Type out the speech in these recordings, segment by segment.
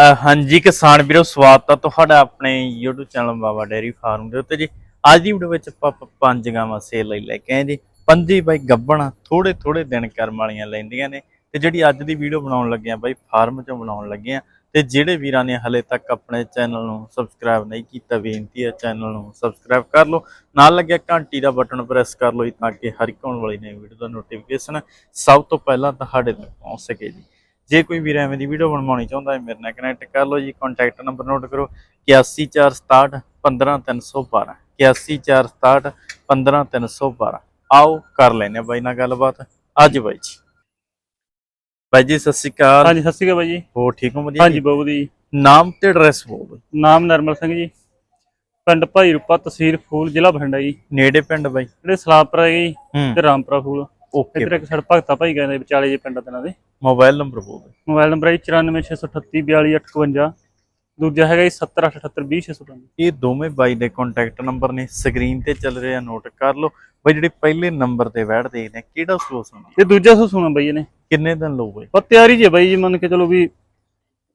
ਹਾਂਜੀ, ਕਿਸਾਨ ਵੀਰੋ, ਸਵਾਗਤ ਆ ਤੁਹਾਡਾ ਆਪਣੇ YouTube channel Baba dairy farm ਦੇ ਉੱਤੇ ਜੀ। ਅੱਜ ਦੀ ਵੀਡੀਓ ਵਿੱਚ ਆਪਾਂ ਪੰਜ ਗਾਵਾਂ ਸੇਲ ਲਈ ਲੈ ਕੇ ਆਏ ਜੀ। ਪੰਜੀ ਬਾਈ ਗੱਬਣਾ ਥੋੜੇ ਥੋੜੇ ਦਿਨ ਕਰਮ ਵਾਲੀਆਂ ਲੈਂਦੀਆਂ ਨੇ ਤੇ ਜਿਹੜੀ ਅੱਜ ਦੀ ਵੀਡੀਓ ਬਣਾਉਣ ਲੱਗੇ ਆ ਬਾਈ, ਫਾਰਮ ਚੋਂ ਬਣਾਉਣ ਲੱਗੇ ਆ ਤੇ ਜਿਹੜੇ ਵੀਰਾਂ ਨੇ ਹਲੇ ਤੱਕ ਆਪਣੇ ਚੈਨਲ ਨੂੰ ਸਬਸਕ੍ਰਾਈਬ ਨਹੀਂ ਕੀਤਾ, ਬੇਨਤੀ ਹੈ ਚੈਨਲ ਨੂੰ ਸਬਸਕ੍ਰਾਈਬ ਕਰ ਲਓ। ਨਾਲ ਲੱਗਿਆ ਘੰਟੀ ਦਾ ਬਟਨ ਪ੍ਰੈਸ ਕਰ ਲਓ ਜੀ, ਤਾਂ ਕਿ ਹਰ ਇੱਕ ਆਉਣ ਵਾਲੀ ਨਵੀਂ ਵੀਡੀਓ ਦਾ ਨੋਟੀਫਿਕੇਸ਼ਨ ਸਭ ਤੋਂ ਪਹਿਲਾਂ ਤੁਹਾਡੇ ਤੱਕ ਪਹੁੰਚ ਸਕੇ ਜੀ। ਜੇ ਕੋਈ ਵੀਰ ਐਵੇਂ ਦੀ ਵੀਡੀਓ ਬਣਵਾਉਣੀ ਚਾਹੁੰਦਾ ਹੈ ਮੇਰੇ ਨਾਲ ਕਨੈਕਟ ਕਰ ਲਓ ਜੀ। ਕੰਟੈਕਟ ਨੰਬਰ ਨੋਟ ਕਰੋ। 8146 15312 8146 15312 ਆਓ ਕਰ ਲੈਨੇ ਬਾਈ ਨਾਲ ਗੱਲਬਾਤ। ਅੱਜ ਬਾਈ ਜੀ। ਬਾਈ ਜੀ ਸਤਿ ਸ਼੍ਰੀ ਅਕਾਲ। ਹਾਂਜੀ ਸਤਿ ਸ਼੍ਰੀ ਅਕਾਲ ਬਾਈ ਜੀ। ਹੋ ਠੀਕ ਹੋ? ਵਧੀਆ ਹਾਂਜੀ? ਬਹੁਤ ਜੀ। ਨਾਮ ਤੇ ਐਡਰੈਸ ਬੋਲ। ਨਾਮ ਨਰਮਲ ਸਿੰਘ ਜੀ। ਪਿੰਡ ਭਾਈ ਰੂਪਾ ਤਹਿਸੀਲ ਫੂਲ ਜ਼ਿਲ੍ਹਾ ਬਠਿੰਡਾ ਜੀ। ਨੇੜੇ ਪਿੰਡ ਬਾਈ? ਜਿਹੜੇ ਸਲਾਮਪੁਰਾ ਜੀ ਤੇ ਰਾਮਪੁਰਾ ਫੂਲ ਓਕੇ ਇੱਧਰ ਇੱਕ ਸੜ ਭਗਤਾ ਭਾਈ ਕਹਿੰਦੇ ਵਿਚਾਲੇ ਜੇ ਪਿੰਡ ਦੇ ਦੇ। ਮੋਬਾਈਲ ਨੰਬਰ ਬੋਲ। ਮੋਬਾਈਲ ਨੰਬਰ ਹੈ 9468342851 ਦੂਜਾ ਹੈਗਾ ਜੀ 7078200655 ਇਹ ਦੋਵੇਂ ਬਾਈ ਦੇ ਕੰਟੈਕਟ ਨੰਬਰ ਨੇ। ਸਕਰੀਨ ਤੇ ਚੱਲ ਰਿਹਾ ਨੋਟ ਕਰ ਲਓ। ਬਾਈ ਜਿਹੜੇ ਪਹਿਲੇ ਨੰਬਰ ਤੇ ਬੈਠ ਦੇਖਦੇ ਕਿਹੜਾ ਸੋਸ ਹੁੰਦਾ ਇਹ ਦੂਜਾ ਸੂ ਸੁਣਾ ਬਾਈ ਇਹਨੇ। ਕਿੰਨੇ ਦਿਨ ਲਓ ਬਾਈ? ਤਿਆਰੀ ਜੇ ਬਾਈ ਜੀ ਮੰਨ ਕੇ ਚਲੋ ਵੀ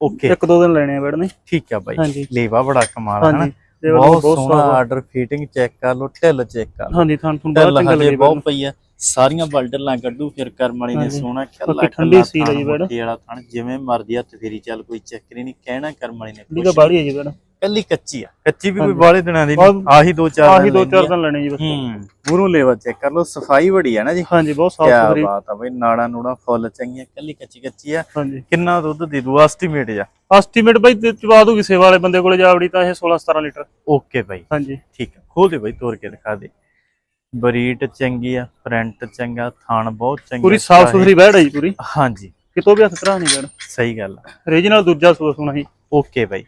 ਓਕੇ ਇੱਕ ਦੋ ਦਿਨ ਲੈਣੇ ਆ ਬੈਠਨੇ ਠੀਕ ਆ ਬਾਈ। ਲੇਵਾ ਬੜਾ ਕਮਾਲ ਹੈ ਨਾ ਬਹੁਤ ਸੋਹਣਾ ਆਰਡਰ ਫਿਟਿੰਗ ਚੈੱਕ ਕਰ ਲਓ ਢਿੱਲ ਚੈੱਕ ਕਰ ਲਓ। ਹਾਂਜੀ ਤੁਹਾਨੂੰ ਬਹੁਤ ਚੰਗਾ ਹਜੇ ਲੱਗੇ ਬਹੁਤ ਪਈ ਆ। ਸਾਰੀਆਂ ਬਲਡਲਾਂ ਕੱਢੂ ਫਿਰ ਕਰਮ ਵਾਲੀ ਨੇ ਹਾਂਜੀ। ਸੋਹਣਾ ਖੱਲਾ ਬਾਕੀ ਠੰਡੀ ਸੀ ਲਈ ਬੈਡ। ਵਾਲਾ ਥਣ ਜਿਵੇਂ ਮਰਦੀ ਹੱਥ ਫੇਰੀ ਚੱਲ ਕੋਈ ਚੱਕਰ ਹੀ ਨਹੀਂ ਕਹਿਣਾ ਕਰਮ ਵਾਲੀ ਨੇ ਕੁਛ ਤਾਂ ਬਾੜੀ ਹੈ ਜੀ ਬੈਠ। ਕੱਲੀ ਕੱਚੀ ਆ। ਕੱਚੀ ਵੀ ਕੋਈ ਹਾਂਜੀ। ਬਾਲੇ ਦਿਨਾਂ ਦੀ ਆਹ- ਨਹੀਂ ਆਹੀ ਦੋ ਚਾਰ ਆਹੀ ਦਿਨ ਦੋ ਚਾਰ ਲੈਂਦੀ ਆ। ਦਿਨ ਲੈਣੇ ਜੀ ਬਸ। ਹੂੰ। ਮੂਹਰੋਂ ਲੇਵਾ ਚੈੱਕ ਕਰ ਲਓ ਸਫ਼ਾਈ ਬੜੀ ਆ ਨਾ ਜੀ। ਹਾਂਜੀ ਬਹੁਤ ਸਾਫ਼ ਸੁਥਰੀ। ਬਾਤ ਆ ਬਈ ਨਾੜਾ ਨੂੜਾ ਫੁੱਲ ਚੰਗੀਆਂ ਕੱਲੀ ਕੱਚੀ ਕੱਚੀ ਆ। ਹਾਂਜੀ। ਕਿੰਨਾ ਦੁੱਧ ਦੇ ਦੂ ਐਸਟੀਮੇਟ ਜਾ ਐਸਟੀਮੇਟ ਬਾਈ ਤੇ ਚਵਾ ਦੂਗੀ ਸੇਵਾ ਵਾਲੇ ਬੰਦੇ ਕੋਲੇ ਜਾਵੜੀ ਤਾਂ ਇਹ 16 17 ਲੀਟਰ। Okay bye. ਹਾਂਜੀ। ਠੀਕ ਆ ਖੋਲ ਦੇ ਬਾਈ ਤੋੜ ਕੇ ਦਿਖਾ ਦੇ। ਬਰੀਟ ਚੰਗੀ ਆ ਫਰੰਟ ਚੰਗਾ ਥਣ ਬਹੁਤ ਚੰਗਾ ਪੂਰੀ ਸਾਫ਼ ਸੁਥਰੀ ਬੈੜ ਹੈ ਜੀ ਪੂਰੀ? ਹਾਂਜੀ। ਕਿਤੋਂ ਵੀ ਹੱਥ ਤਰਾ ਨਹੀਂ ਬੈੜ ਸਹੀ ਗੱਲ ਆ। ਰੀਜਨਲ ਦੂਜਾ ਸੋਸ ਹੋਣਾ ਜੀ ਓਕੇ ਬਾਈ।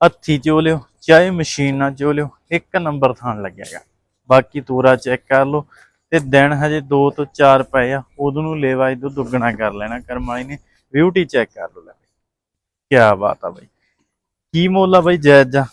ਹੱਥੀ ਚੋ ਲਿਓ ਚਾਹੇ ਮਸ਼ੀਨ ਨਾਲ ਚੋ ਲਿਓ ਇੱਕ ਨੰਬਰ ਥਾਣ ਲੱਗਿਆਗਾ ਬਾਕੀ ਤੂਰਾ ਚੈੱਕ ਕਰ ਲਓ ਤੇ ਦਿਨ ਹਜੇ 2 ਤੋਂ 4 ਪਏ ਆ ਉਦੋਂ ਨੂੰ ਲੇਵਾ ਇਦੋਂ ਦੁੱਗਣਾ ਕਰ ਲੈਣਾ ਕਰਮ ਵਾਲੀ ਨੇ ਬਿਊਟੀ ਚੈੱਕ ਕਰ ਲਓ ਲੈ ਕੀ ਬਾਤ ਆ ਬਾਈ। ਕੀ ਮੁੱਲ ਆ ਬਾਈ ਜਾਇਜ਼ ਜਾ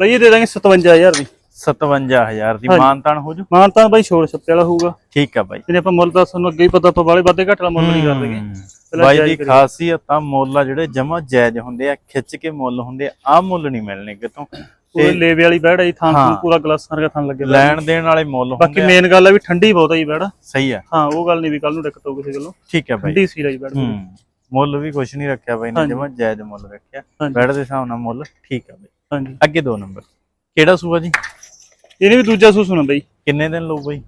ਬਾਈ ਇਹ ਦੇ ਦਾਂਗੇ 57000 ਦੀ। 57000 ਦੀ ਹਾਂਜੀ। ਮਾਨਤਾਨ ਹੋ ਜੂ? ਮਾਨ ਤਾਂ ਬਾਈ ਛੋੜ ਛੱਪੇ ਵਾਲਾ ਹੋਊਗਾ। ਠੀਕ ਆ ਬਾਈ। ਜਿਹਨੇ ਆਪਾਂ ਮੁੱਲ ਤਾਂ ਤੁਹਾਨੂੰ ਅੱਗੇ ਹੀ ਪਤਾ ਆਪਾਂ ਵਾਲੇ ਵਾਧੇ ਘੱਟ ਵਾਲਾ ਮੁੱਲ ਨਹੀਂ ਕਰ ਦੇਗੇ ਹਮ। ਪਹਿਲਾਂ ਬਾਈ ਜਾਇਜ਼ ਦੀ ਕਰੀਏ। ਖਾਸੀਅਤ ਤਾਂ ਮੁੱਲ ਆ ਜਿਹੜੇ ਜਮਾ ਜਾਇਜ਼ ਹੁੰਦੇ ਆ ਖਿੱਚ ਕੇ ਮੁੱਲ ਹੁੰਦੇ ਆ ਆਹ ਮੁੱਲ ਨਹੀਂ ਮਿਲਣੇ ਕਿਤੋਂ ਪੂਰੇ ਲੇਵੇ ਵਾਲੀ ਬੈੜ ਜੀ ਥਾਂ ਹਾਂ। ਥੂੰ ਪੂਰਾ ਗਲਾਸਾਂ ਵਰਗਾ ਥਾਂ ਲੱਗੇ। ਲੈਣ ਦੇਣ ਵਾਲੇ ਮੁੱਲ ਬਾਕੀ ਹੁੰਦੇ ਆ। ਮੇਨ ਗੱਲ ਹੈ ਵੀ ਠੰਡੀ ਬਹੁਤ ਜੀ ਬੈੜ। ਸਹੀ ਆ। ਹਾਂ ਉਹ ਗੱਲ ਨਹੀਂ ਵੀ ਕੱਲ ਨੂੰ ਦਿੱਕਤ ਹੋ ਕਿਸੇ ਗੱਲੋਂ। ਠੀਕ ਆ ਬਾਈ। ਠੰਡੀ ਸੀ ਰਹੀ ਬੈੜ ਹੂੰ। ਮੁੱਲ ਵੀ ਕੁਛ ਨਹੀਂ ਰੱਖਿਆ ਬਾਈ ਨੇ ਹਾਂਜੀ। ਜਮਾ ਜਾਇਜ਼ ਮੁੱਲ ਰੱਖਿਆ। ਹਾਂਜੀ। ਬੈਡ ਦੇ ਹਿਸਾਬ ਨਾਲ ਮੁੱਲ ਠੀਕ ਆ ਬਾਈ। ਹਾਂਜੀ। ਅੱਗੇ ਦੋ ਨੰਬਰ। ਕਿਹੜਾ ਸੂਆ ਜੀ? ਇਹਨੇ ਵੀ ਦੂਜਾ ਸੂ ਸੁਣਾ ਬਾਈ। ਕਿੰਨੇ ਦਿਨ ਲਊ ਬਾਈ?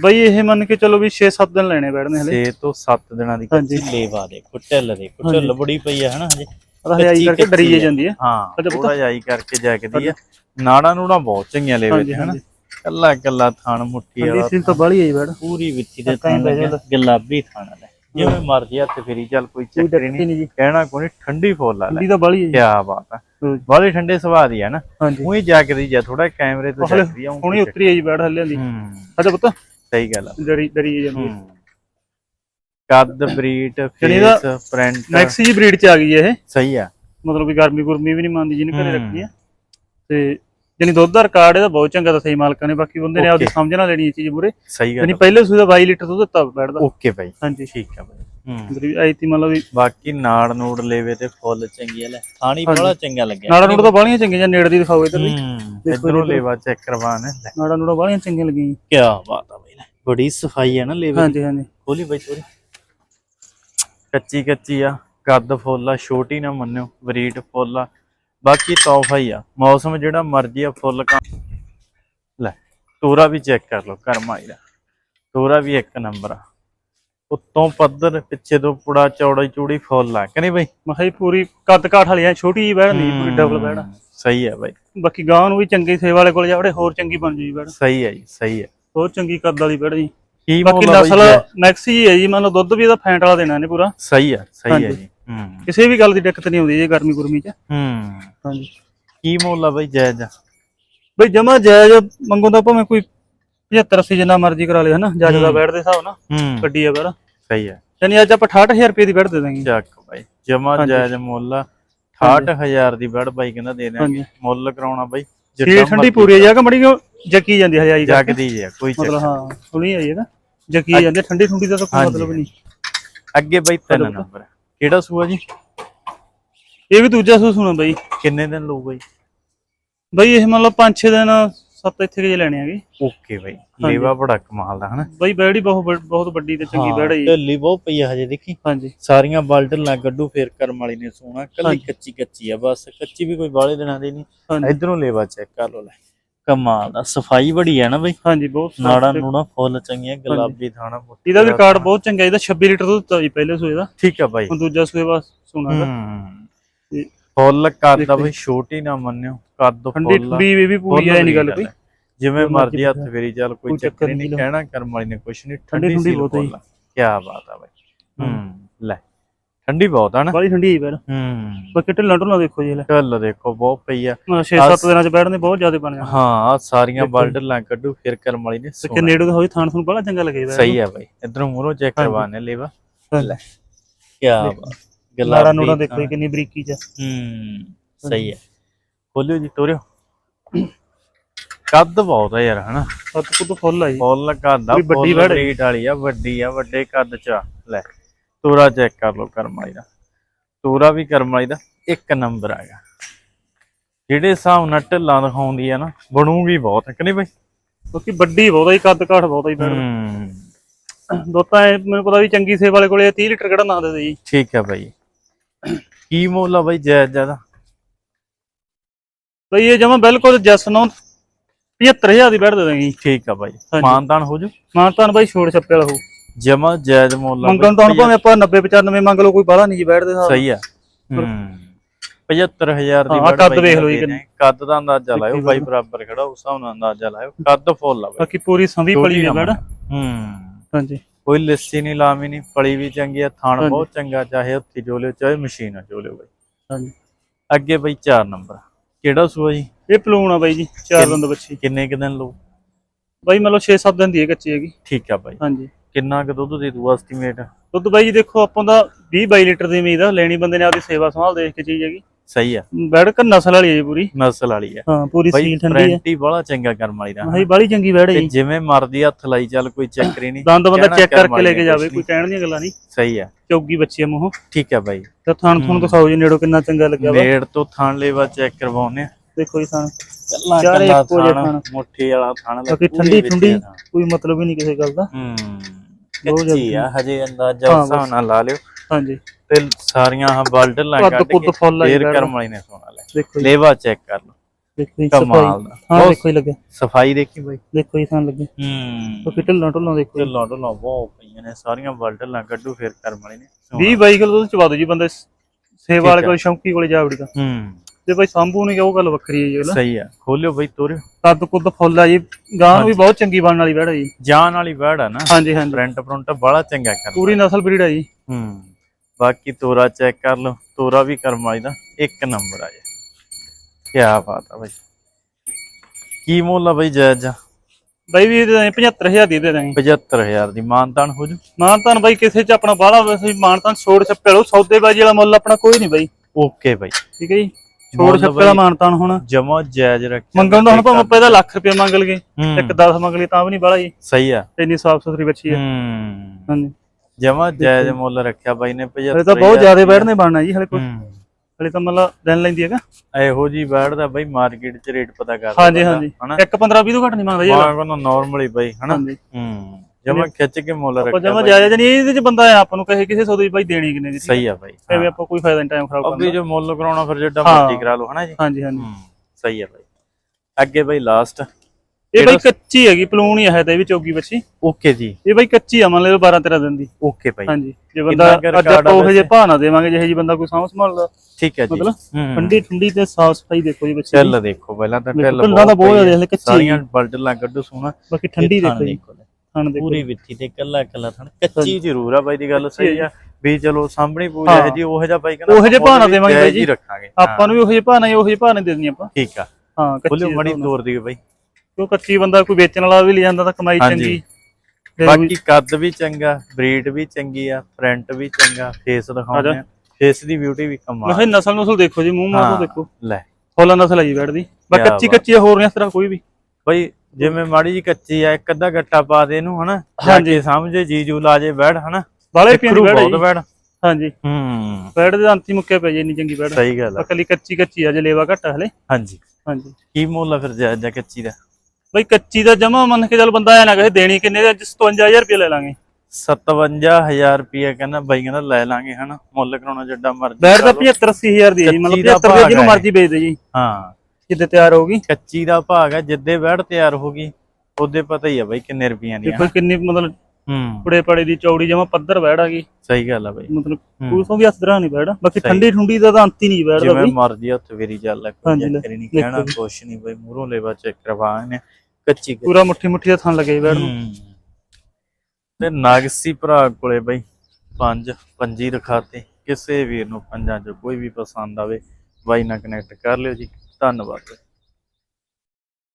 ਬਾਈ ਇਹ ਮੰਨ ਕੇ ਚਲੋ ਵੀ 6-7 ਦਿਨ ਲੈਣੇ ਬੈੜਨੇ ਹਲੇ। 6 ਤੋਂ 7 ਦਿਨਾਂ ਦੀ। ਕੱਚੀ ਲੇਵਾ ਦੇ ਕੁੱਟਲ ਦੇ ਕੁੱਟਲ ਹਾਂਜੀ। ਬੜੀ ਪਈ ਆ ਹਨਾ ਹਜੇ। ਹਲੇ ਆਈ ਕਰਕੇ ਕੱਚੀ ਡਰੀ ਆ। ਜਾਂਦੀ ਹੈ ਹਾਂ। ਥੋੜਾ ਜਾਈ ਕਰਕੇ ਜਾਗਦੀ ਆ। ਨਾੜਾ ਨੂੜਾ ਬਹੁਤ ਚੰਗੀਆਂ ਲੇਵੇ ਤੇ ਹਨਾ। ਕੱਲਾ ਕੱਲਾ ਥਣ ਮੁੱਠੀ ਵਾਲਾ ਸੀ ਤਾਂ ਬਾਲੀ ਹੈ ਜੀ ਬੈੜ ਪੂਰੀ ਵਿੱਚੀ ਦੇ ਥਣ। ਗੁਲਾਬੀ ਥਣ ਵਾਲਾ ਜਿਵੇਂ ਮਰਜ਼ੀ ਹੱਥ ਫੇਰੀ ਚੱਲ ਕੋਈ ਚੱਕਰ ਹੀ ਨਹੀਂ। ਕਹਿਣਾ ਕੋਈ ਠੰਡੀ ਫੁੱਲ ਆ ਲੈ। ਠੰਡੀ ਤਾਂ ਬਾਲੀ ਹੈ ਜੀ। ਕੀ ਬਾਤ ਆ। ਹੂੰ। ਬਾਲੀ ਠੰਡੇ ਸੁਭਾਅ ਦੀ ਆ ਨਾ ਹਾਂਜੀ। ਉਹੀ ਜਾਗਦੀ ਜਾਂ ਥੋੜਾ ਕੈਮਰੇ ਤੋਂ ਜਾਗਦੀ ਆ ਹੁਣੀ ਉਤਰੀ ਹੈ ਜੀ ਬੈੜ ਹਲੇ ਦੀ। ਹੂੰ ਅੱਛਾ ਪੁੱਤ ਸਹੀ ਗੱਲ ਆ। ਡਰੀ ਡਰੀ ਜਾਂਦੀ ਹੈ। ਹੂੰ। ਕੱਦ ਬਰੀਟ ਫੇਸ ਪ੍ਰਿੰਟ ਮੈਕਸੀ ਜੀ ਬਰੀਡ ਚ ਆ ਗਈ ਹੈ ਇਹ। ਸਹੀ ਆ। ਮਤਲਬ ਵੀ ਗਰਮੀ ਗੁਰਮੀ ਵੀ ਨਹੀਂ ਮੰਨਦੀ ਜਿਹਨੇ ਘਰੇ ਹੂੰ। ਰੱਖਣੀ ਆ। ਤੇ ਜਾਨੀ ਦੁੱਧ ਦਾ ਰਿਕਾਰਡ ਇਹਦਾ ਬਹੁਤ ਚੰਗਾ ਦੱਸਿਆ ਜੀ ਮਾਲਕਾਂ ਨੇ ਬਾਕੀ ਬੰਦੇ ਨੇ ਆਪਦੀ. ਸਮਝ ਨਾਲ ਲੈਣੀ ਇਹ ਚੀਜ਼ ਬੁਰੇ ਸਹੀ ਗੱਲ ਪਹਿਲੇ ਸੂਏ ਦਾ 22 ਲੀਟਰ ਦੁੱਧ ਦਿੱਤਾ ਬੈਠਦਾ। Okay bye. ਹਾਂਜੀ। ਠੀਕ ਆ ਬਾਈ। ਹੂੰ। ਮਤਲਬ ਆਈ ਤੀ ਮਤਲਬ ਵੀ ਬਾਕੀ ਨਾੜ ਨੂੜ ਲੇਵੇ ਤੇ ਫੁੱਲ ਚੰਗੀ ਆ ਲੈ ਥਾਣੀ। ਬੜਾ ਚੰਗਾ ਲੱਗਿਆ। ਨਾੜਾ ਨੂੜਾ ਤਾਂ ਬਾਲੀਆਂ ਚੰਗੀਆਂ ਜਾਂ ਨੇੜ ਦੀ ਦਿਖਾਓ ਇਧਰ ਵੀ। ਹੂੰ ਦੇਖੋ ਇਧਰੋਂ। ਲੇਵਾ ਚੈੱਕ ਕਰਵਾਣ ਲੈ ਨਾੜਾ ਨੂੜਾ ਬਾਲੀਆਂ ਚੰਗੀਆਂ ਲੱਗੀਆਂ। ਕੀ ਬਾਤ ਆ ਬਾਈ। ਲੈ ਬੜੀ ਸਫ਼ਾਈ ਆ ਨਾ ਲੇਵੇ। ਹਾਂਜੀ ਹਾਂਜੀ। ਖੋਲੀ ਬਾਈ ਥੋੜੀ ਕੱਚੀ ਕੱਚੀ ਆ। ਕੱਦ ਫੁੱਲ ਆ ਛੋਟੀ ਨਾ ਮੰਨਿਓ ਬਰੀਡ ਫੁੱਲ ਆ। ਬਾਕੀ ਤੋਹਫਾ ਹੀ ਆ। ਮੌਸਮ ਜਿਹੜਾ ਮਰਜ਼ੀ ਆ ਫੁੱਲ ਕਾ ਲੈ ਤੋਰਾ ਵੀ ਚੈੱਕ ਕਰ ਲਓ ਕਰਮਾਈ ਦਾ। ਤੋਰਾ ਵੀ ਇੱਕ ਨੰਬਰ ਆ। ਉੱਤੋਂ ਪੱਧਰ ਪਿੱਛੇ ਤੋਂ ਪੁੜਾ ਚੌੜਾ ਚੂੜੀ ਫੁੱਲ ਆ ਕਿ ਨਹੀਂ ਬਾਈ? ਮੈਂ ਕਿਹਾ ਜੀ ਪੂਰੀ ਕੱਦ ਕਾਠ ਵਾਲੀ ਆ ਛੋਟੀ ਜੀ ਬੈੜ ਨਹੀਂ ਪੂਰੀ ਡਬਲ ਬੈੜ ਆ। ਸਹੀ ਆ ਬਾਈ। ਬਾਕੀ ਗਾਂ ਨੂੰ ਵੀ ਚੰਗੀ ਸੇਵਾ ਵਾਲੇ ਕੋਲ ਜਾਵੜੇ ਹੋਰ ਚੰਗੀ ਬਣ ਜੂ ਜੀ ਬੈੜ ਸਹੀ ਆ ਜੀ ਸਹੀ ਆ। ਹੋਰ ਚੰਗੀ ਕੱਦ ਵਾਲੀ ਬੈੜ ਜੀ। ਕੀ ਬਾਕੀ ਮੁੱਲ ਆ ਨਸਲ ਜੈ? ਮੈਕਸੀ ਹੀ ਹੈ ਜੀ ਮੰਨ ਲਓ ਦੁੱਧ ਵੀ ਇਹਦਾ ਫੈਂਟ ਵਾਲਾ ਦੇਣਾ ਨੇ ਪੂਰਾ। ਸਹੀ ਆ ਸਹੀ ਹਾਂਜੀ। ਜੀ ਹੂੰ। ਕਿਸੇ ਵੀ ਗੱਲ ਦੀ ਦਿੱਕਤ ਨਹੀਂ ਆਉਂਦੀ ਜੇ ਗਰਮੀ ਗੁਰਮੀ ਚ। ਹੂੰ। ਹਾਂਜੀ। ਕੀ ਮੁੱਲ ਆ ਬਾਈ ਜਾਇਜ਼ ਆ? ਬਈ ਜਮਾ ਜਾਇਜ਼ ਮੰਗੋ ਤਾਂ ਭਾਵੇਂ ਕੋਈ 75 80 ਜਿੰਨਾ ਮਰਜ਼ੀ ਕਰਾ ਲੇ ਹਨਾ ਜੱਜ ਦਾ ਹੂੰ। ਬੈਠ ਦੇ ਹਿਸਾਬ ਨਾਲ ਹੂੰ। ਗੱਡੀ ਆ ਬੈੜ ਸਹੀ ਆ ਯਾਨੀ ਅੱਜ ਆਪਾਂ 68000 ਰੁਪਏ ਦੀ ਬੈਠ ਦੇ ਦਾਂਗੇ ਚੱਕ ਬਾਈ ਜਮਾ। ਜਾਇਜ਼ ਮੁੱਲ ਆ। 68000 ਦੀ ਬੜ ਬਾਈ ਕਹਿੰਦਾ ਦੇ ਹਾਂਜੀ। ਮੁੱਲ ਕਰਾਉਣਾ ਬਾਈ ਸੀਲ ਠੰਡੀ ਪੂਰੀ ਆ ਜਗਾ ਮੜੀ ਜੱਕੀ ਜਾਂਦੀ ਹਜਾਈ। ਜਗਦੀ ਜੇ ਕੋਈ ਮਤਲਬ ਚੱਕਰ ਹਾਂ ਸੁਣੀ ਆਈ ਹੈ ਨਾ ਜੱਕੀ ਜਾਂਦੀ ਠੰਡੀ ਠੁੰਡੀ ਦਾ ਤਾਂ ਕੋਈ। ਮਤਲਬ ਨਹੀਂ। ਅੱਗੇ ਬਾਈ ਤਿੰਨ। ਨੰਬਰ। ਕਿਹੜਾ ਸੂਆ ਜੀ? ਇਹ ਵੀ ਦੂਜਾ ਸੂ ਸੁਣਾ ਬਾਈ। ਕਿੰਨੇ ਦਿਨ ਲਊ ਬਾਈ? ਬਾਈ ਇਹ ਮੰਨ ਲਓ 5-6 ਦਿਨ ਸੱਤ ਇੱਥੇ ਕੇ ਲੈਣੇ ਆਗੇ ਓਕੇ ਬਾਈ ਲੇਵਾ ਬੜਾ ਕਮਾਲ ਦਾ ਹਨਾ? ਬਾਈ ਬੈੜੀ ਬਹੁਤ ਬਹੁਤ ਵੱਡੀ ਤੇ ਚੰਗੀ ਬੈੜ ਹੈ ਜੀ। ਢਿੱਲੀ ਬਹੁਤ ਪਈ ਆ ਹਜੇ ਦੇਖੀ। ਹਾਂਜੀ। ਸਾਰੀਆਂ ਬਲਟਲਾਂ ਗੱਡੂ ਫੇਰ ਕਰਮ ਵਾਲੀ ਨੇ ਸੋਣਾ ਕੱਲੀ। ਕੱਚੀ ਕੱਚੀ ਆ ਬਸ ਕੱਚੀ ਵੀ ਕੋਈ ਬਾਲੇ ਦਿਨਾਂ ਦੀ ਨਹੀਂ। ਇਧਰੋਂ ਲੇਵਾ ਚੈੱਕ ਕਰ ਲੋ ਲੈ। ਕਮਾਲ ਦਾ ਸਫ਼ਾਈ ਬੜੀ ਆ ਨਾ ਬਈ। ਹਾਂਜੀ ਬਹੁਤ ਨਾੜਾ ਨੂੜਾ ਫੁੱਲ ਚੰਗੀਆਂ ਗੁਲਾਬੀ ਥਾਣਾ ਮੁੱਠੀ ਇਹਦਾ ਵੀ ਰਿਕਾਰਡ ਬਹੁਤ ਚੰਗਾ ਇਹਦਾ 26 ਲੀਟਰ ਦੁੱਧ ਦਿੱਤਾ ਜੀ ਪਹਿਲੇ ਸੂਏ ਦਾ। ਠੀਕ ਆ ਬਾਈ। ਹੁਣ ਦੂਜਾ ਸੂਏ ਬਸ ਸੁਣਾ ਦਾ ਹੂੰ। ਫੁੱਲ ਦਾ ਦੇਖੋ ਬਈ ਛੋਟੀ ਨਾ ਮੰਨਿਓ। ਕੱਦ ਠੰਡੀ ਫੁੱਲ ਠੰਡੀ ਇਹ ਵੀ ਪੂਰੀ ਐ ਨਹੀਂ ਗੱਲ ਕੋਈ। ਜਿਵੇਂ ਮਰਜ਼ੀ ਹੱਥ। ਫੇਰੀ ਚੱਲ ਕੋਈ ਚੱਕਰ ਨਹੀਂ ਕਹਿਣਾ ਕਰਮ ਵਾਲੀ ਨੇ ਕੁਛ ਨਹੀਂ ਠੰਡੀ ਠੰਡੀ ਬਹੁਤ ਹੈ। ਕੀ ਬਾਤ ਆ ਬਾਈ। ਹੂੰ। ਲੈ ਠੰਡੀ ਬਹੁਤ ਆ ਨਾ। ਬੜੀ ਠੰਡੀ ਹੈ ਫਿਰ। ਹੂੰ। ਬਾਕੀ ਢਿੱਲਾਂ ਢੁੱਲਾਂ ਦੇਖੋ ਜੀ ਲੈ। ਕੱਲ ਦੇਖੋ ਬਹੁਤ ਪਈ ਆ। 6-7 ਦਿਨਾਂ ਚ ਬੈਠਦੇ ਬਹੁਤ ਜ਼ਿਆਦਾ ਬਣ ਜਾਣਾ। ਹਾਂ ਆਹ ਸਾਰੀਆਂ ਦੇਖੋ। ਬਲਡਲਾਂ ਕੱਢੂ ਫਿਰ ਕਰਮ ਵਾਲੀ ਨੇ। ਕਿ ਨੇੜੇ ਤੋਂ ਹੋਈ ਥਾਣ ਤੁਹਾਨੂੰ ਬੜਾ ਚੰਗਾ ਲੱਗੇਗਾ ਸਹੀ ਆ ਬਾਈ ਇਧਰੋਂ ਮੂਹਰੋਂ ਚੈੱਕ। ਕਰਵਾਣੇ ਲੇਵਾ। ਲੈ ਕੀ ਬਾਤ ਗੁਲਾਬੀ ਨੂੜਾ ਦੇਖੋ ਕਿੰਨੀ ਬਰੀਕੀ ਚ। ਹੂੰ ਸਹੀ ਹੈ ਖੋਲਿਓ ਜੀ ਤੋਰਿਓ। ਕੱਦ ਬਹੁਤ ਆ ਯਾਰ ਹਨਾ? ਸੱਤ ਕੁੱਤ ਫੁੱਲ ਆ ਜੀ। ਫੁੱਲ ਕੱਦ ਆ ਵੀ ਵੱਡੀ ਵੜ ਹੈ। ਵਾਲੀ ਆ ਵੱਡੀ ਆ ਵੱਡੇ ਕੱਦ ਚ ਆ। ਲੈ ਤੋਰਾ ਚੈੱਕ ਕਰ ਲਓ ਕਰਮ ਵਾਲੀ ਦਾ। ਤੋਰਾ ਵੀ ਕਰਮ ਵਾਲੀ ਦਾ ਇੱਕ ਨੰਬਰ ਆਗਾ ਜਿਹੜੇ ਹਿਸਾਬ ਨਾਲ ਢਿੱਲਾਂ ਦਿਖਾਉਂਦੀ ਆ ਨਾ ਬਣੂਗੀ ਬਹੁਤ ਹੈ ਕਿ ਨਹੀਂ ਬਈ? ਕਿਉਂਕਿ ਵੱਡੀ ਬਹੁਤ ਜੀ ਕੱਦ ਕਾਠ ਬਹੁਤ ਜੀ ਹੂੰ। ਦੋਤਾ ਇਹ ਮੈਨੂੰ ਪਤਾ ਵੀ ਚੰਗੀ ਸੇਵ ਵਾਲੇ ਕੋਲੇ 30 ਲੀਟਰ ਕਿਹੜਾ ਨਾ ਦੇ ਦੇ ਜੀ। ਠੀਕ ਹੈ ਬਾਈ। ਕੀ ਮੁੱਲ ਆ ਬਾਈ ਜਾਇਜ਼ ਜ਼ਿਆਦਾ ਬਈ ਇਹ ਜਮਾ ਬਿਲਕੁਲ ਜਸ ਨੂੰ 75000 ਦੀ ਬੈੜ ਦੇ ਦਾਂਗੇ। ਠੀਕ ਆ ਬਾਈ। ਹਾਂਜੀ। ਮਾਨਦਾਨ ਹੋ ਜੂ? ਮਾਨਤਾਨ ਬਾਈ ਛੋੜ ਛੱਪੇ ਵਾਲਾ ਹੋ। ਜਮਾ ਜਾਇਜ਼ ਮੁੱਲ ਆ ਬਾਈ, ਮੰਗਣ ਤਾਂ ਹੁਣ ਭਾਵੇਂ ਆਪਾਂ 90 95 ਮੰਗ ਲਓ ਕੋਈ ਬਾਹਲਾ ਨਹੀਂ ਜੀ ਬੈੜ ਦੇ ਸਹੀ ਆ। ਹੂੰ। 75000 ਦੀ ਹਾਂ, ਵੜ ਕੱਦ ਬਾਈ ਵੇਖ ਨੇ ਲਓ ਜੀ ਦੇ ਕਿੰਨਾ। ਦੇਣੀ। ਕੱਦ ਦਾ ਅੰਦਾਜ਼ਾ ਲਾਇਓ ਦੇਖੀ ਬਾਈ। ਬਾਈ। ਬਰਾਬਰ ਖੜਾ ਉਸ ਹਿਸਾਬ ਨਾਲ ਅੰਦਾਜ਼ਾ ਲਾਇਓ। ਕੱਦ ਫੁੱਲ ਆ ਬਾਈ। ਬਾਕੀ ਪੂਰੀ ਸੰਭੀ ਪਲੀ ਹੂੰ। ਹਾਂਜੀ। ਕੋਈ ਲੱਸੀ ਨਹੀਂ ਲਾਮੀ ਨਹੀਂ ਪਲੀ ਵੀ ਚੰਗੀ ਆ ਥਣ। ਬਹੁਤ ਚੰਗਾ ਚਾਹੇ ਹੱਥੀ ਜੋਲਿਓ ਚਾਹੇ ਮਸ਼ੀਨ ਆ ਜੋਲਿਓ ਬਾਈ। ਹਾਂਜੀ। ਅੱਗੇ ਬਾਈ 4 ਨੰਬਰ। ਕਿਹੜਾ ਸੂਆ ਜੀ? ਇਹ ਪਲੂਣ ਆ ਬਾਈ ਜੀ ਚਾਰ ਦੰਦ ਬੱਚੀ। ਕਿੰਨੇ ਕੁ ਦਿਨ ਲਓ ਬਾਈ ਮੰਨ ਲਓ 6-7 ਦਿਨ ਦੀ ਹੈ ਕੱਚੀ ਹੈਗੀ। ਠੀਕ ਆ ਬਾਈ। ਹਾਂਜੀ। ਕਿੰਨਾ ਕੁ ਦੁੱਧ ਦੇ ਦੂ ਐਸਟੀਮੇਟ ਦੁੱਧ ਬਾਈ ਜੀ ਦੇਖੋ ਆਪਾਂ ਦਾ 20 22 ਲੀਟਰ ਦੀ ਉਮੀਦ ਆ। ਲੈਣੀ ਬੰਦੇ ਨੇ ਆਪਦੀ ਸੇਵਾ ਸੰਭਾਲ ਦੇਖ ਕੇ ਚੀਜ਼ ਹੈਗੀ। ਸਹੀ ਆ। ਬੈੜ ਕ ਨਸਲ ਵਾਲੀ ਹੈ ਜੀ ਪੂਰੀ। ਨਸਲ ਵਾਲੀ ਆ। ਹਾਂ ਪੂਰੀ ਬਾਈ ਸੀਲ ਠੰਡੀ ਹੈ ਫਰੈਂਟੀ ਬੜਾ ਚੰਗਾ ਕਰਮ ਵਾਲੀ ਦਾ। ਹਾਂ ਬਾਲੀ ਚੰਗੀ ਬੈੜ ਹੈ ਜੀ। ਜਿਵੇਂ ਮਰਦੀ ਹੱਥ ਲਾਈ ਚੱਲ ਕੋਈ ਚੱਕਰ ਨਹੀਂ। ਦੰਦ ਬੰਦਾ ਚੈੱਕ ਕਰਕੇ ਲੈ ਕੇ ਜਾਵੇ ਕੋਈ ਕਹਿਣ ਦੀਆਂ ਗੱਲਾਂ ਨਹੀਂ। ਸਹੀ ਆ। ਚੌਗੀ ਬੱਚੀ ਮੂੰਹੋਂ। ਠੀਕ ਆ ਬਾਈ। ਤੇ ਥਣ ਥਣ ਦਿਖਾਓ ਜੀ ਨੇੜੋ ਕਿੰਨਾ ਚੰਗਾ ਲੱਗਿਆ ਵਾ। ਨੇੜ ਤੋਂ ਥਣ ਲੇਵਾ ਚੈੱਕ ਕਰਵਾਉਨੇ ਆ। ਦੇਖੋ ਜੀ ਥਣ। ਕੱਲਾ ਕੱਲਾ ਥਣ। ਮੁੱਠੀ ਵਾਲਾ ਥਣ ਲੈ ਬਾਕੀ ਪੂਰੀ ਠੰਡੀ ਠੰਡੀ। ਕੋਈ ਮਤਲਬ ਹੀ ਨਹੀਂ ਕਿਸੇ ਗੱਲ ਦਾ। ਹੂੰ ਕੱਚੀ ਆ ਹਜੇ ਅੰਦਾਜ਼ਾ ਹਿਸਾਬ ਨਾਲ ਲਾ ਲਿਓ। ਹਾਂਜੀ। ਤੇ ਸਾਰੀਆਂ ਆ ਬਲਟ ਲਾ ਕੱਦ ਕੱਢ ਕੁੱਦ ਕੇ ਫੁੱਲ ਆ ਜੀ ਫੇਰ ਕਰਮ ਵਾਲੀ ਨੇ ਸੋਨਾ ਲੈ ਲੇਵਾ ਚੈੱਕ ਕਰ ਲਓ। ਦੇਖੋ ਜੀ ਕਮਾਲ ਦਾ। ਹਾਂ ਦੇਖੋ ਜੀ ਲੱਗਿਆ ਸਫ਼ਾਈ ਦੇਖੀ ਬਾਈ। ਦੇਖੋ ਜੀ ਥਣ ਲੱਗੇ। ਹੂੰ। ਬਾਕੀ ਢਿੱਲਾਂ ਢੁੱਲਾਂ ਦੇਖੋ ਢਿੱਲਾਂ ਢਿੱਲਾਂ ਬਹੁਤ ਪਈਆਂ ਨੇ ਸਾਰੀਆਂ ਬਲਟ ਲਾ ਕੱਢੂ ਫੇਰ ਕਰਮ ਵਾਲੀ ਨੇ 20 22 ਕਿਲੋ ਦੁੱਧ ਚਵਾ ਦੋ ਜੀ ਬੰਦੇ ਸੇਵਾ ਵਾਲੇ ਆ। ਕੋਲ ਸ਼ੌਂਕੀ ਕੋਲੇ ਜਾ ਵੜੀ ਤਾਂ ਹੂੰ। ਜੇ ਬਾਈ ਸੰਭੂ ਨਹੀਂ ਉਹ ਗੱਲ ਵੱਖਰੀ ਹੈ ਜੀ ਉਹਦਾ ਸਹੀ ਆ। ਖੋਲਿਓ ਬਾਈ ਤੋਰਿਓ। ਕੱਦ ਕੁੱਦ ਫੁੱਲ ਆ ਜੀ। ਗਾਂ ਨੂੰ ਵੀ ਬਹੁਤ ਚੰਗੀ ਬਣਨ ਵਾਲੀ ਬੈੜ ਹੈ ਜੀ। ਜਾਨ ਵਾਲੀ ਆ ਨਾ। ਹਾਂਜੀ ਹਾਂਜੀ। ਪ੍ਰਿੰਟ ਪ੍ਰਿੰਟ ਬੜਾ ਚੰਗਾ ਕਰ ਪੂਰੀ ਨਸਲ ਬਰੀਡ ਹੈ ਜੀ। ਹੂੰ। ਬਾਕੀ ਤੋਰਾ ਚੈੱਕ ਕਰ ਲਓ ਤੋਰਾ ਵੀ ਕਰਮ ਵਾਲੀ ਦਾ ਇੱਕ ਨੰਬਰ ਆ ਜੀ ਕੀ ਬਾਤ ਆ ਬਾਈ। ਕੀ ਮੁੱਲ ਆ ਬਾਈ ਜਾਇਜ਼ ਆ? ਬਾਈ ਵੀ ਇਹਦੇ 75000 ਦੀ ਦੇ ਦਾਂਗੇ 75000 ਦੀ ਮਾਨਤਾਨ ਹੋ ਜੂ? ਮਾਨਤਾਨ ਬਾਈ ਕਿਸੇ ਚ ਆਪਣਾ ਬਾਹਲਾ ਵੈਸੇ ਮਾਨਤਾਨ ਛੋੜ ਛੱਪੇ ਲੋ ਸੌਦੇਬਾਜੀ ਵਾਲਾ ਮੁੱਲ ਆਪਣਾ ਕੋਈ ਨਹੀਂ ਬਾਈ। ਓਕੇ ਬਾਈ। ਠੀਕ ਹੈ ਜੀ? ਛੋੜ ਛੱਪੇ ਦਾ ਮਾਨਤਾਨ ਹੁਣ। ਜਮਾ ਜਾਇਜ਼ ਰੱਖਿਆ ਮੰਗਣ ਦਾ ਹੁਣ ਭਾਵੇਂ ਪਹਿਲਾਂ ਲੱਖ ਰੁਪਏ ਮੰਗ ਲਗੇ ਇੱਕ 10 ਮੰਗ ਲਈ ਤਾਂ ਵੀ ਨਹੀਂ ਬਾਹਲਾ ਜੀ। ਸਹੀ ਆ। ਇੰਨੀ ਸਾਫ਼ ਸੁਥਰੀ ਬੱਚੀ ਹੂੰ। ਹਾਂਜੀ। ਜਮਾ ਜਾਇਜ਼ ਮੁੱਲ ਰੱਖਿਆ ਬਾਈ ਨੇ 75 ਹਲੇ ਤਾਂ ਬਹੁਤ ਜ਼ਿਆਦਾ ਬੈਠਨੇ ਬਣਨਾ ਜੀ ਹਲੇ ਕੋਈ। ਹੂੰ। ਹਲੇ ਤਾਂ ਮਤਲਬ ਦਿਨ ਲੈਂਦੀ ਹੈਗਾ। ਇਹੋ ਜੀ ਬੈਠਦਾ ਬਾਈ ਮਾਰਕੀਟ 'ਚ ਰੇਟ ਪਤਾ ਕਰ ਹਾਂਜੀ ਹਾਂਜੀ। ਹਨਾ? ਇੱਕ 15 20 ਤੋਂ ਘੱਟ ਨਹੀਂ ਮੰਗਦਾ ਜੀ ਮਾਂ ਕੋਲ ਨਾਰਮਲੀ ਬਾਈ ਹਨਾ? ਹਾਂਜੀ। ਹੂੰ। ਜਮਾ ਖਿੱਚ ਕੇ ਮੁੱਲ ਰੱਖਿਆ ਜਮਾ। ਜਾਇਜ਼ ਨਹੀਂ ਇਹਦੇ ਚ ਬੰਦਾ ਆਪਾਂ ਨੂੰ ਕਹੇ ਕਿਸੇ ਸੌਦੇ ਬਾਈ ਦੇਣੀ ਕਿੰਨੇ ਦੀ ਹੈ? ਸਹੀ ਆ ਬਾਈ ਐਵੇਂ ਆਪਾਂ ਕੋਈ ਫਾਇਦਾ ਨਹੀਂ ਟਾਈਮ ਖਰਾਬ ਕਰਨ ਅੱਗੇ ਜੋ ਮੁੱਲ ਕਰਾਉਣਾ ਫਿਰ ਜਿੱਡਾ ਹਾਂ। ਮਰਜ਼ੀ ਕਰਾ ਲਓ ਹਨਾ ਜੀ? ਹਾਂਜੀ ਹਾਂਜੀ। ਹੂੰ। ਸਹੀ ਆ ਬਾਈ। ਅੱਗੇ ਬਾਈ ਲਾਸਟ ਇਹ ਬਾਈ ਕੱਚੀ ਹੈਗੀ ਪਲੂਣ ਹੀ ਹੈ ਤਾਂ ਵੀ ਚੌਗੀ ਬੱਚੀ। ਓਕੇ ਜੀ। ਇਹ ਬਾਈ ਕੱਚੀ ਆ ਮੰਨ ਲਓ 12 13 ਦਿਨ ਦੀ। Okay bye. ਹਾਂਜੀ ਜੇ ਬੰਦਾ ਅੱਜ ਆਪਾਂ ਉਹ ਜੇ? ਭਾਅ ਨਾ ਦੇਵਾਂਗੇ ਜਿਹੇ ਜੀ ਬੰਦਾ ਕੋਈ ਸਾਂਭ ਸੰਭਾਲ ਦਾ। ਠੀਕ ਹੈ ਜੀ। ਮਤਲਬ ਠੰਡੀ ਠੰਡੀ ਤੇ ਸਾਫ਼ ਸਫ਼ਾਈ ਦੇਖੋ ਜੀ ਬੱਚੀ ਦੀ। ਢਿੱਲ ਦੇਖੋ ਪਹਿਲਾਂ ਤਾਂ ਢਿੱਲ ਢਿੱਲਾਂ ਤਾਂ ਬਹੁਤ ਜ਼ਿਆਦਾ ਕੱਚੀ ਸਾਰੀਆਂ ਬਲਟਲਾਂ ਕੱਢੋ ਸੋਹਣਾ। ਬਾਕੀ ਠੰਡੀ ਦੇਖੋ ਜੀ। ਲੈ। ਥਣ ਦੇਖੋ। ਪੂਰੀ ਵਿੱਥੀ ਤੇ ਕੱਲਾ ਕੱਲਾ ਥਣ। ਕੱਚੀ ਜ਼ਰੂਰ ਆ ਬਾਈ ਦੀ ਗੱਲ ਸਹੀ ਆ। ਵੀ ਚਲੋ ਸਾਹਮਣੇ ਪੂਜਾ ਹਾਂ। ਜੀ ਉਹੋ ਜਿਹਾ ਬਾਈ ਕਹਿੰਦਾ ਉਹੋ ਜਿਹੇ ਨਾਲ ਦੇਵਾਂਗੇ ਬਾਈ ਜੀ। ਰੱਖਾਂਗੇ। ਆਪਾਂ ਨੂੰ ਵੀ ਉਹੋ ਜਿਹੇ ਨਹੀਂ ਉਹੋ ਜਿਹੇ ਨਹੀਂ ਦੇ ਦੇਣੀ ਆਪਾਂ। ਠੀਕ ਆ। ਹਾਂ ਕੱਚੀ ਦੇ ਦਿਓ। ਤੋਰ ਦਿਓ ਬਾਈ। ਕਿਉਂ ਕੱਚੀ ਬੰਦਾ ਕੋਈ ਵੇਚਣ ਵਾਲਾ ਵੀ ਲੈ ਜਾਂਦਾ ਤਾਂ ਕਮਾਈ ਹਾਂਜੀ। ਚੰਗੀ। ਵੀ- ਬਾਕੀ ਕੱਦ ਵੀ ਚੰਗਾ ਬਰੀਡ ਵੀ ਚੰਗੀ ਆ ਫਰੰਟ ਵੀ ਚੰਗਾ ਫੇਸ ਦਿਖਾਉਂਦੇ ਆ। ਫੇਸ ਦੀ ਬਿਊਟੀ ਵੀ ਮੈਂ ਕਮਾਲ ਕਿਹਾ ਨਸਲ ਨਸਲ ਦੇਖੋ ਜੀ ਮੂੰਹ ਮਾਰ ਹਾਂ। ਤੋਂ ਦੇਖੋ। ਲੈ। ਫੁੱਲਾਂ ਨਸਲ ਹੈ ਜੀ ਬੈਠਦੀ ਬਸ ਕਿਆ ਕੱਚੀ ਬਾਤ। ਕੱਚੀ ਹੋਰ ਨਹੀਂ ਇਸ ਤਰ੍ਹਾਂ ਕੋਈ ਵੀ। ਬਈ ਜਿਵੇਂ ਮਾੜੀ ਜੀ ਕੱਚੀ ਆ ਇੱਕ ਅੱਧਾ ਗੱਟਾ ਪਾ ਦੇ ਇਹਨੂੰ ਹਨਾ? ਜਾ ਹਾਂਜੀ। ਕੇ ਸਮਝੇ ਜੀਜੂ ਲਾ ਜੇ ਬੈੜ ਹਨਾ? ਬਾਲੇ ਰੂ ਬੈਠ ਬਹੁਤ ਬੈੜ ਹਾਂਜੀ। ਹੂੰ। ਬੈਡ ਦੇ ਅੰਤੀ ਮੁੱਕੇ ਪੈ ਜੇ ਨਹੀਂ ਚੰਗੀ ਬੈਡ। ਸਹੀ ਗੱਲ ਆ। ਅਕਲੀ ਕੱਚੀ ਕੱਚੀ ਆ ਜੇ ਲੇਵਾ ਘੱਟ ਆ ਹਲੇ। ਹਾਂਜੀ। ਹਾਂਜੀ। ਕੀ ਮੁੱਲ ਆ ਫਿਰ ਜਾਇਜ਼ ਜਾਂ ਕੱਚੀ ਦਾ? ਬਈ ਕੱਚੀ ਦਾ ਜਮਾ ਮੰਨ ਕੇ ਚੱਲ ਬੰਦਾ ਐ ਨਾ ਕਹੇ ਦੇਣੀ ਕਿੰਨੇ ਦਾ 57000 ਰੁਪਏ ਲੈ ਲਾਂਗੇ। 57000 ਰੁਪਏ ਕਹਿੰਦਾ ਬਾਈ ਕਹਿੰਦਾ ਲੈ ਲਾਂਗੇ ਹਨਾ ਮੁੱਲ ਕਰਾਉਣਾ ਜਿੱਡਾ ਮਰਜ਼ੀ ਕਰਾ ਲਓ। 75 80000 ਦੀ ਹੈ ਜੀ ਕੱਚੀ ਮਤਲਬ ਦਾ 75 ਦੇ ਜਿਹਨੂੰ। ਮਰਜ਼ੀ ਵੇਚ ਦੇ ਜੀ। ਹਾਂ। ਜਿੱਦੇ ਤਿਆਰ ਹੋਊਗੀ ਕੱਚੀ ਦਾ ਭਾਗ ਹੈ ਜਿੱਦੇ ਵੜ ਤਿਆਰ ਹੋ ਗਈ ਉਹਦੇ ਪਤਾ ਹੀ ਆ ਬਾਈ ਕਿੰਨੇ ਰੁਪਈਆਂ ਦੀ ਦੇਖੋ ਕਿੰਨੀ ਮਤਲਬ ਹੂੰ ਪੁੜੇ ਪੜੇ ਦੀ ਚੌੜੀ ਜਮਾ ਪੱਧਰ ਬੈੜ ਗਈ ਸਹੀ ਗੱਲ ਆ ਬਾਈ ਮਤਲਬ। ਕੋਸੋਂ ਵੀ ਅਸਦਰਾ ਨਹੀਂ ਬੈੜ ਬਾਕੀ। ਠੰਡੀ ਠੁੰਡੀ ਦਾ ਤਾਂ ਅੰਤ ਹੀ ਨਹੀਂ ਬੈੜ ਦਾ ਜਿਵੇਂ ਮਰਜ਼ੀ ਹੱਥ ਫੇਰੀ ਚੱਲ ਲੈ ਕੋਈ ਚੱਕਰ ਨਹੀਂ ਕਹਿਣਾ। ਕੁਛ ਨਹੀਂ ਬਾਈ ਮੂਹਰੋਂ ਲੈਵਾ ਚੈੱਕ ਕਰਵਾ ਨੇ ਕੱਚੀ। ਪੂਰਾ ਮੁੱਠੀ ਮੁੱਠੀ ਦਾ ਥਣ ਲੱਗੇ ਬੈੜ ਨੂੰ। ਤੇ ਨਾਗਸੀ ਭਰਾ ਕੋਲੇ ਬਾਈ ਪੰਜ ਪੰਜੀ ਰਖਾਤੇ ਕਿਸੇ ਵੀਰ ਨੂੰ ਪੰਜਾਂ ਚ ਕੋਈ ਵੀ ਪਸੰਦ ਆਵੇ ਬਾਈ ਨਾਲ ਕਨੈਕਟ ਕਰ ਲਿਓ ਜੀ ਧੰਨਵਾਦ